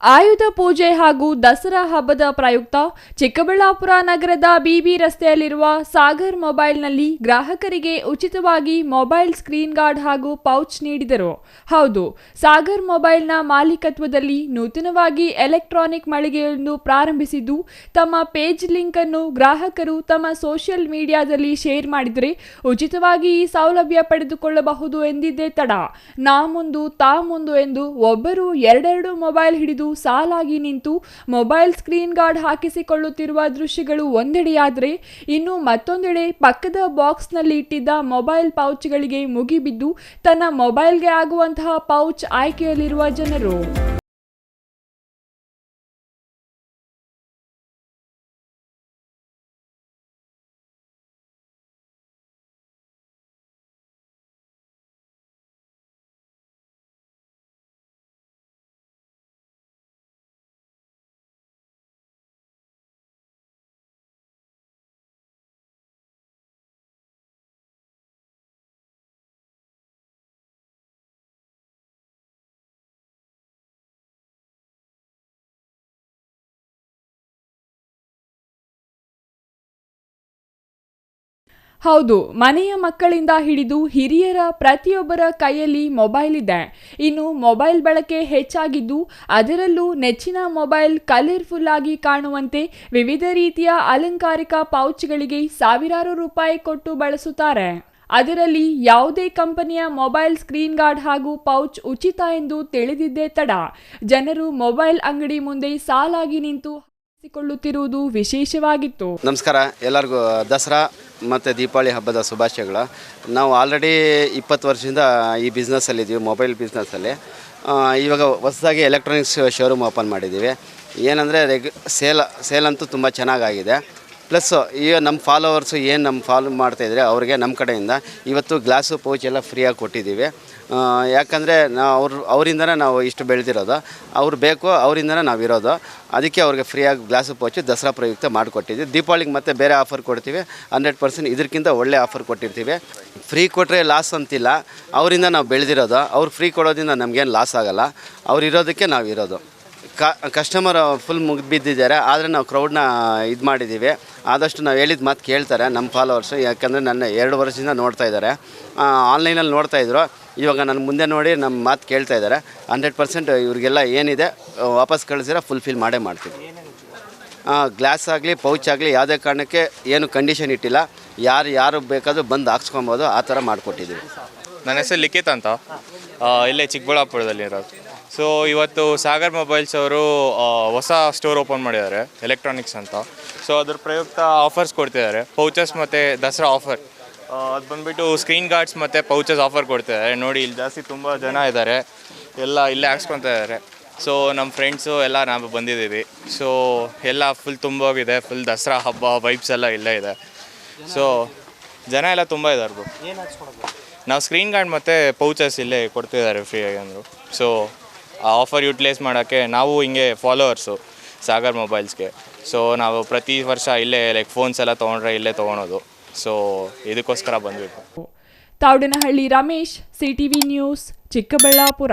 ಆಯುಧ ಪೂಜೆ ಹಾಗೂ ದಸರಾ ಹಬ್ಬದ ಪ್ರಯುಕ್ತ ಚಿಕ್ಕಬಳ್ಳಾಪುರ ನಗರದ ಬಿಬಿ ರಸ್ತೆಯಲ್ಲಿರುವ ಸಾಗರ್ ಮೊಬೈಲ್ನಲ್ಲಿ ಗ್ರಾಹಕರಿಗೆ ಉಚಿತವಾಗಿ ಮೊಬೈಲ್ ಸ್ಕ್ರೀನ್ ಗಾರ್ಡ್ ಹಾಗೂ ಪೌಚ್ ನೀಡಿದರು. ಹೌದು, ಸಾಗರ್ ಮೊಬೈಲ್ನ ಮಾಲೀಕತ್ವದಲ್ಲಿ ನೂತನವಾಗಿ ಎಲೆಕ್ಟ್ರಾನಿಕ್ ಮಳಿಗೆಯನ್ನು ಪ್ರಾರಂಭಿಸಿದ್ದು, ತಮ್ಮ ಪೇಜ್ ಲಿಂಕ್ ಅನ್ನು ಗ್ರಾಹಕರು ತಮ್ಮ ಸೋಷಿಯಲ್ ಮೀಡಿಯಾದಲ್ಲಿ ಶೇರ್ ಮಾಡಿದರೆ ಉಚಿತವಾಗಿ ಈ ಸೌಲಭ್ಯ ಪಡೆದುಕೊಳ್ಳಬಹುದು ಎಂದಿದ್ದೇ ತಡ. ನಾ ಮುಂದು ತಾ ಮುಂದು ಎಂದು ಒಬ್ಬರು ಎರಡೆರಡು ಮೊಬೈಲ್ ಹಿಡಿದು ಸಾಲಾಗಿ ನಿಂತು ಮೊಬೈಲ್ ಸ್ಕ್ರೀನ್ ಗಾರ್ಡ್ ಹಾಕಿಸಿಕೊಳ್ಳುತ್ತಿರುವ ದೃಶ್ಯಗಳು ಒಂದೆಡೆಯಾದರೆ ಇನ್ನು ಮತ್ತೊಂದೆಡೆ ಪಕ್ಕದ ಬಾಕ್ಸ್ನಲ್ಲಿ ಇಟ್ಟಿದ್ದ ಮೊಬೈಲ್ ಪೌಚ್ಗಳಿಗೆ ಮುಗಿಬಿದ್ದು ತನ್ನ ಮೊಬೈಲ್ಗೆ ಆಗುವಂತಹ ಪೌಚ್ ಆಯ್ಕೆಯಲ್ಲಿರುವ ಜನರು. ಹೌದು, ಮನೆಯ ಮಕ್ಕಳಿಂದ ಹಿಡಿದು ಹಿರಿಯರ ಪ್ರತಿಯೊಬ್ಬರ ಕೈಯಲ್ಲಿ ಮೊಬೈಲ್ ಇದೆ. ಇನ್ನು ಮೊಬೈಲ್ ಬಳಕೆ ಹೆಚ್ಚಾಗಿದ್ದು, ಅದರಲ್ಲೂ ನೆಚ್ಚಿನ ಮೊಬೈಲ್ ಕಲರ್ಫುಲ್ ಆಗಿ ಕಾಣುವಂತೆ ವಿವಿಧ ರೀತಿಯ ಅಲಂಕಾರಿಕ ಪೌಚ್ಗಳಿಗೆ ಸಾವಿರಾರು ರೂಪಾಯಿ ಕೊಟ್ಟು ಬಳಸುತ್ತಾರೆ. ಅದರಲ್ಲಿ ಯಾವುದೇ ಕಂಪನಿಯ ಮೊಬೈಲ್ ಸ್ಕ್ರೀನ್ ಗಾರ್ಡ್ ಹಾಗೂ ಪೌಚ್ ಉಚಿತ ಎಂದು ತಿಳಿದಿದ್ದೇ ತಡ. ಜನರು ಮೊಬೈಲ್ ಅಂಗಡಿ ಮುಂದೆ ಸಾಲಾಗಿ ನಿಂತು ಹಾಕಿಸಿಕೊಳ್ಳುತ್ತಿರುವುದು ವಿಶೇಷವಾಗಿತ್ತು. ನಮಸ್ಕಾರ, ಎಲ್ಲರಿಗೂ ದಸರಾ ಮತ್ತು ದೀಪಾವಳಿ ಹಬ್ಬದ ಶುಭಾಶಯಗಳು. ನಾವು ಆಲ್ರೆಡಿ ಇಪ್ಪತ್ತು ವರ್ಷದಿಂದ ಈ ಬಿಸ್ನೆಸ್ಸಲ್ಲಿದ್ದೀವಿ ಮೊಬೈಲ್ ಬಿಸ್ನೆಸ್ಸಲ್ಲಿ ಇವಾಗ ಹೊಸದಾಗಿ ಎಲೆಕ್ಟ್ರಾನಿಕ್ಸ್ ಶೋರೂಮ್ ಓಪನ್ ಮಾಡಿದ್ದೀವಿ ಏನಂದರೆ ರೆಗ್ ಸೇಲ್ ಸೇಲ್ ಅಂತೂ ತುಂಬ ಚೆನ್ನಾಗಾಗಿದೆ. ಪ್ಲಸ್ ಈಗ ನಮ್ಮ ಫಾಲೋವರ್ಸು ಏನು ನಮ್ಮ ಫಾಲೋ ಮಾಡ್ತಾಯಿದ್ರೆ ಅವ್ರಿಗೆ ನಮ್ಮ ಕಡೆಯಿಂದ ಇವತ್ತು ಗ್ಲಾಸು ಪೌಚ್ ಎಲ್ಲ ಫ್ರೀಯಾಗಿ ಕೊಟ್ಟಿದ್ದೀವಿ. ಯಾಕಂದರೆ ನಾವು ಅವ್ರ, ಅವರಿಂದನೇ ನಾವು ಇಷ್ಟು ಬೆಳೆದಿರೋದು. ಅವ್ರು ಬೇಕು, ಅವರಿಂದನೇ ನಾವು ಇರೋದು. ಅದಕ್ಕೆ ಅವ್ರಿಗೆ ಫ್ರೀಯಾಗಿ ಗ್ಲಾಸು ಪೌಚು ದಸರಾ ಪ್ರಯುಕ್ತ ಮಾಡಿಕೊಟ್ಟಿದ್ದೀವಿ ದೀಪಾವಳಿಗೆ ಮತ್ತೆ ಬೇರೆ ಆಫರ್ ಕೊಡ್ತೀವಿ. ಹಂಡ್ರೆಡ್ ಪರ್ಸೆಂಟ್ ಇದಕ್ಕಿಂತ ಒಳ್ಳೆ ಆಫರ್ ಕೊಟ್ಟಿರ್ತೀವಿ. ಫ್ರೀ ಕೊಟ್ಟರೆ ಲಾಸ್ ಅಂತಿಲ್ಲ. ಅವರಿಂದ ನಾವು ಬೆಳೆದಿರೋದು. ಅವ್ರು ಫ್ರೀ ಕೊಡೋದ್ರಿಂದ ನಮಗೇನು ಲಾಸ್ ಆಗೋಲ್ಲ. ಅವ್ರು ಇರೋದಕ್ಕೆ ನಾವು ಇರೋದು. ಕಸ್ಟಮರ್ ಫುಲ್ ಮುಗಿದು ಬಿದ್ದಿದ್ದಾರೆ, ಆದರೆ ನಾವು ಕ್ರೌಡ್ನ ಇದು ಮಾಡಿದ್ದೀವಿ ಆದಷ್ಟು ನಾವು ಹೇಳಿದ ಮಾತು ಕೇಳ್ತಾರೆ ನಮ್ಮ ಫಾಲೋವರ್ಸು ಯಾಕಂದರೆ ನನ್ನ ಎರಡು ವರ್ಷದಿಂದ ನೋಡ್ತಾ ಇದ್ದಾರೆ. ಆನ್ಲೈನಲ್ಲಿ ನೋಡ್ತಾ ಇದ್ರು. ಇವಾಗ ನನ್ನ ಮುಂದೆ ನೋಡಿ ನಮ್ಮ ಮಾತು ಕೇಳ್ತಾ ಇದ್ದಾರೆ. ಹಂಡ್ರೆಡ್ ಪರ್ಸೆಂಟ್ ಇವ್ರಿಗೆಲ್ಲ ಏನಿದೆ, ವಾಪಸ್ ಕಳಿಸಿರೋ ಫುಲ್ಫಿಲ್ ಮಾಡೇ ಮಾಡ್ತೀವಿ. ಗ್ಲಾಸ್ ಆಗಲಿ ಪೌಚ್ ಆಗಲಿ, ಯಾವುದೇ ಕಾರಣಕ್ಕೆ ಏನು ಕಂಡೀಷನ್ ಇಟ್ಟಿಲ್ಲ. ಯಾರು ಯಾರು ಬೇಕಾದರೂ ಬಂದು ಹಾಕ್ಸ್ಕೊಬೋದು, ಆ ಥರ ಮಾಡಿಕೊಟ್ಟಿದ್ದೀವಿ ನನ್ನ ಹೆಸರು ಲಿಖಿತ್ ಅಂತ. ಇಲ್ಲೇ ಚಿಕ್ಕಬಳ್ಳಾಪುರದಲ್ಲಿ ಇರೋದು. ಸೊ ಇವತ್ತು ಸಾಗರ್ ಮೊಬೈಲ್ಸ್ ಅವರು ಹೊಸ ಸ್ಟೋರ್ ಓಪನ್ ಮಾಡಿದ್ದಾರೆ ಎಲೆಕ್ಟ್ರಾನಿಕ್ಸ್ ಅಂತ. ಸೊ ಅದ್ರ ಪ್ರಯುಕ್ತ ಆಫರ್ಸ್ ಕೊಡ್ತಿದ್ದಾರೆ. ಪೌಚಸ್ ಮತ್ತು ದಸರಾ ಆಫರ್ ಅದು ಬಂದುಬಿಟ್ಟು ಸ್ಕ್ರೀನ್ ಗಾರ್ಡ್ಸ್ ಮತ್ತು ಪೌಚಸ್ ಆಫರ್ ಕೊಡ್ತಿದ್ದಾರೆ. ನೋಡಿ ಇಲ್ಲಿ ಜಾಸ್ತಿ ತುಂಬ ಜನ ಇದ್ದಾರೆ. ಎಲ್ಲ ಇಲ್ಲೇ ಹಾಕ್ಸ್ಕೊತ ಇದ್ದಾರೆ. ಸೊ ನಮ್ಮ ಫ್ರೆಂಡ್ಸು ಎಲ್ಲ ನಾವು ಬಂದಿದ್ದೀವಿ. ಸೊ ಎಲ್ಲ ಫುಲ್ ತುಂಬ ಹೋಗಿದೆ ಫುಲ್ ದಸರಾ ಹಬ್ಬ ವೈಬ್ಸ್ ಎಲ್ಲ ಇಲ್ಲೇ ಇದೆ. ಸೊ ಜನ ಎಲ್ಲ ತುಂಬ ಇದ್ದಾರೆ ಬ್ರೋ ನಾವು ಸ್ಕ್ರೀನ್ ಗಾರ್ಡ್ ಮತ್ತು ಪೌಚಸ್ ಇಲ್ಲೇ ಕೊಡ್ತಿದ್ದಾರೆ ಫ್ರೀಯಾಗಿ ಅಂದರು. ಸೊ ಆ ಆಫರ್ ಯುಟಿಲೈಸ್ ಮಾಡೋಕ್ಕೆ ನಾವು ಹಿಂಗೆ ಫಾಲೋವರ್ಸು ಸಾಗರ್ ಮೊಬೈಲ್ಸ್ಗೆ ಸೊ ನಾವು ಪ್ರತಿ ವರ್ಷ ಇಲ್ಲೇ ಲೈಕ್ ಫೋನ್ಸ್ ಎಲ್ಲ ತೊಗೊಂಡ್ರೆ ಇಲ್ಲೇ ತೊಗೊಳೋದು. ಸೊ ಇದಕ್ಕೋಸ್ಕರ ಬಂದ್ಬಿಟ್ಟು ತಾವಡನಹಳ್ಳಿ ರಮೇಶ್ ಸಿಟಿವಿ ನ್ಯೂಸ್ ಚಿಕ್ಕಬಳ್ಳಾಪುರ.